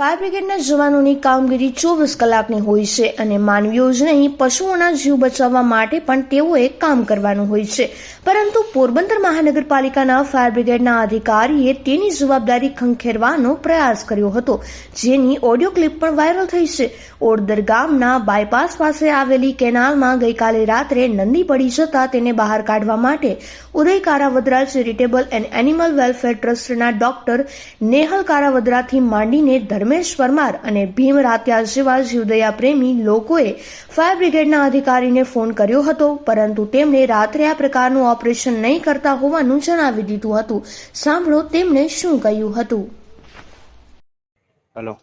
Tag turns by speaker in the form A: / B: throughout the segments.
A: Fire બ્રિગેડના જવાનોની કામગીરી ચોવીસ કલાકની હોય છે અને માનવીઓ જ નહીં, પશુઓના જીવ બચાવવા માટે પણ તેઓએ કામ કરવાનું હોય છે. પરંતુ પોરબંદર મહાનગરપાલિકાના ફાયર બ્રિગેડના અધિકારીએ તેની જવાબદારી ખંખેરવાનો પ્રયાસ કર્યો હતો, જેની ઓડિયો ક્લિપ પણ વાયરલ થઈ છે. ઓડદર ગામના બાયપાસ પાસે આવેલી કેનાલમાં ગઈકાલે રાત્રે નંદી પડી જતા તેને બહાર કાઢવા માટે Uday Karavadara charitable and animal welfare ટ્રસ્ટના ડોક્ટર નેહલ કારાવદરાથી માંડીને ધર્મેશ પરમાર અને ભીમ રાત્યા જેવા જીવદયા પ્રેમી લોકોએ ફાયર બ્રિગેડના અધિકારીને ફોન કર્યો હતો પરંતુ તેમણે રાત્રે આ પ્રકારનું ઓપરેશન નહીં કરતા હોવાનું જણાવી દીધું હતું. સાંભળો તેમણે શું કહ્યું હતું.
B: હલો.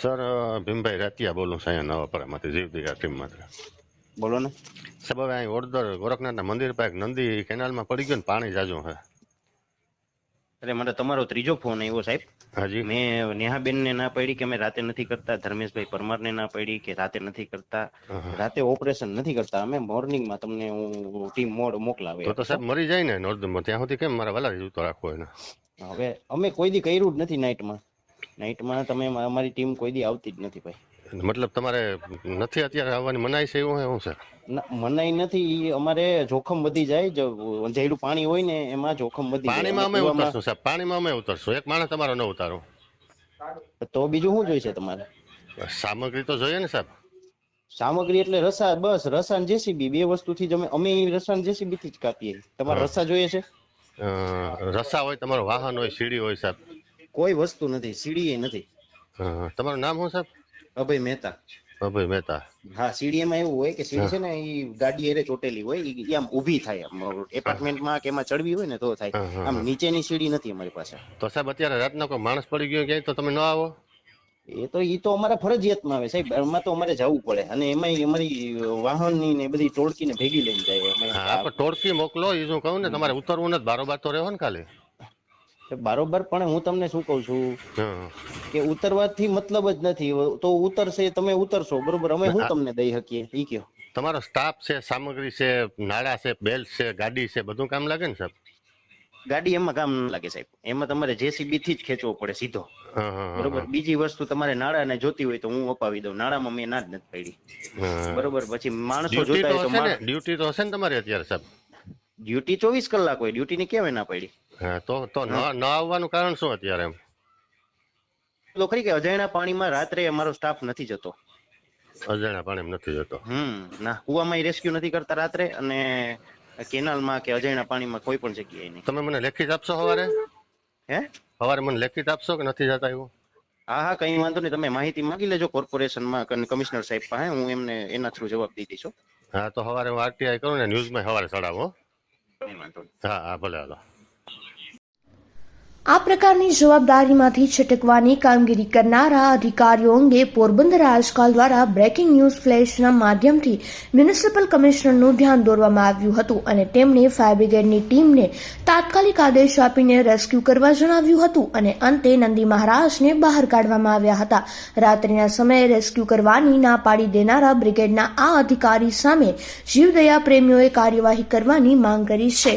C: સર ભીમભાઈ રાતિયા બોલું છું અહીંયા નવાપરામાંથી જીવદયા ટીમમાંથી
B: બોલો ને.
C: સાહેબ અહીં ઓડદર ગોરખનાથના મંદિર પાસે એક નંદી કેનાલમાં પડી ગયો ને પાણી જાજુ હે.
B: અરે મને તમારો ત્રીજો ફોન આવ્યો સાહેબ.
C: હાજી.
B: મેં નેહાબેન ને ના પાડી કે અમે રાતે નથી કરતા ધર્મેશભાઈ પરમાર ને ના પાડી કે રાતે નથી કરતા. રાતે ઓપરેશન નથી કરતા અમે મોર્નિંગમાં તમને હું ટીમ મોડ મોકલાવે.
C: તો તો સાહેબ મરી જાય ને નોર્ધમાં. ત્યાં સુધી કેમ મારા વાલા જૂતો રાખવો એને?
B: હવે અમે કોઈ દી કર્યું જ નથી નાઇટમાં. નાઇટમાં તમે અમારી ટીમ કોઈ દી આવતી જ નથી ભાઈ.
C: મતલબ તમારે નથી અત્યારે આવવાની મનાઈ છે એવું હે શું છે?
B: મનાઈ નથી અમારે જોખમ વધી જાય જો અંધેરું પાણી હોય ને એમાં જોખમ વધી
C: પાણીમાં અમે ઉતરશું સાહેબ પાણીમાં અમે ઉતરશું. એક માણસ તમારો ન ઉતારો.
B: તો બીજું શું જોઈશે તમારે?
C: સામગ્રી તો જોઈએ ને સાહેબ.
B: સામગ્રી એટલે રસા બસ રસા જેસીબી. બે વસ્તુથી જ અમે અમે રસા ને જેસીબી થી જ કાપીએ. તમારે રસા જોઈએ છે?
C: રસા હોય તમારું વાહન હોય સીડી હોય સાહેબ.
B: કોઈ વસ્તુ નથી સીડી નથી.
C: તમારું નામ શું સાહેબ?
B: અભય મહેતા.
C: અભય મહેતા.
B: હા સીડીએમાં એવું હોય કે સીડી છે ને એ ગાડી એરે ચોટેલી હોય એ આમ ઊભી થાય આમ એપાર્ટમેન્ટમાં કે એમાં ચડવી હોય ને તો થાય. આમ નીચેની સીડી નથી અમારી પાસે.
C: તો સાહેબ અત્યારે રાતનો કોઈ માણસ પડી ગયો ક્યાંય? તો તમે ન આવો?
B: એ તો ઈ તો અમારા ફરજિયાતમાં આવે સાહેબ. એમાં તો અમારે જવું પડે. અને એમાં અમારી વાહનની ને બધી ટોળકીને ભેગી લઈને જાય.
C: ટોળકી મોકલો એ શું કહું ને તમારે ઉતરવું નથી. બારોબાર તો રહેવાનું ને ખાલી.
B: બારોબર પણ હું તમને શું કઉ છું?
C: હા.
B: કે ઉતરવાથી મતલબ જ નથી. તો ઉતરશે તમે ઉતરશો બરોબર? અમે શું તમને દઈ શકીએ? ઈ કયો
C: તમારો સ્ટાફ છે સામગ્રી છે નાળા છે બેલ્ટ છે ગાડી છે બધું કામ લાગે ને સાહેબ?
B: ગાડી એમાં કામ ન લાગે સાહેબ. એમાં તમારે જેસીબી થી જ ખેંચવો પડે સીધો.
C: હા, હા, હા,
B: બરોબર? બીજી વસ્તુ તમારે નાળા ને જોતી હોય તો હું અપાવી દઉં. નાળામાં મેં ના જ નથી પાડી. બરોબર? પછી માણસો જોતા હોય તો
C: ડ્યુટી તો હશે ને તમારી અત્યારે સાહેબ?
B: ડ્યુટી ચોવીસ કલાક હોય. ડ્યુટી ની કેવાય ના પડી?
C: હા તો તો ન ન આવવાનું કારણ શું અત્યારે
B: તો ખરી કે અજાણ્યા પાણીમાં રાત્રે અમારો સ્ટાફ નથી જતો.
C: અજાણ્યા પાણી નથી જતો.
B: હમ ના કુવામાં રેસ્ક્યુ નથી કરતા રાત્રે અને કેનાલમાં કે અજાણ્યા પાણીમાં કોઈ પણ જગ્યાએ નહીં.
C: તમે મને લેખિત આપશો સવારે?
B: હે?
C: સવારે મને લેખિત આપશો કે નથી જતા એવું?
B: હા હા કઈ વાંધો નહીં. તમે માહિતી માંગી લેજો કોર્પોરેશનમાં કમિશનર સાહેબ પાસે. હું એમને એના થ્રુ જવાબ દઈ દઈશું
C: હા. તો સવારે હું આરટીઆઈ કરું ને ન્યૂઝમાં સવારે ચડાવો હા હા ભલે હાલો.
A: આ પ્રકારની જવાબદારીમાંથી છટકવાની કામગીરી કરનારા અધિકારીઓ અંગે પોરબંદર આજકાલ દ્વારા બ્રેકિંગ ન્યૂઝ ફ્લેશના માધ્યમથી મ્યુનિસિપલ કમિશનરનું ધ્યાન દોરવામાં આવ્યું હતું અને તેમણે ફાયર બ્રિગેડની ટીમને તાત્કાલિક આદેશ આપીને રેસ્ક્યુ કરવા જણાવ્યું હતું અને અંતે નંદી મહારાજને બહાર કાઢવામાં આવ્યા હતા. રાત્રિના સમયે રેસ્ક્યુ કરવાની ના પાડી દેનારા બ્રિગેડના આ અધિકારી સામે જીવદયા પ્રેમીઓએ કાર્યવાહી કરવાની માંગ કરી છે.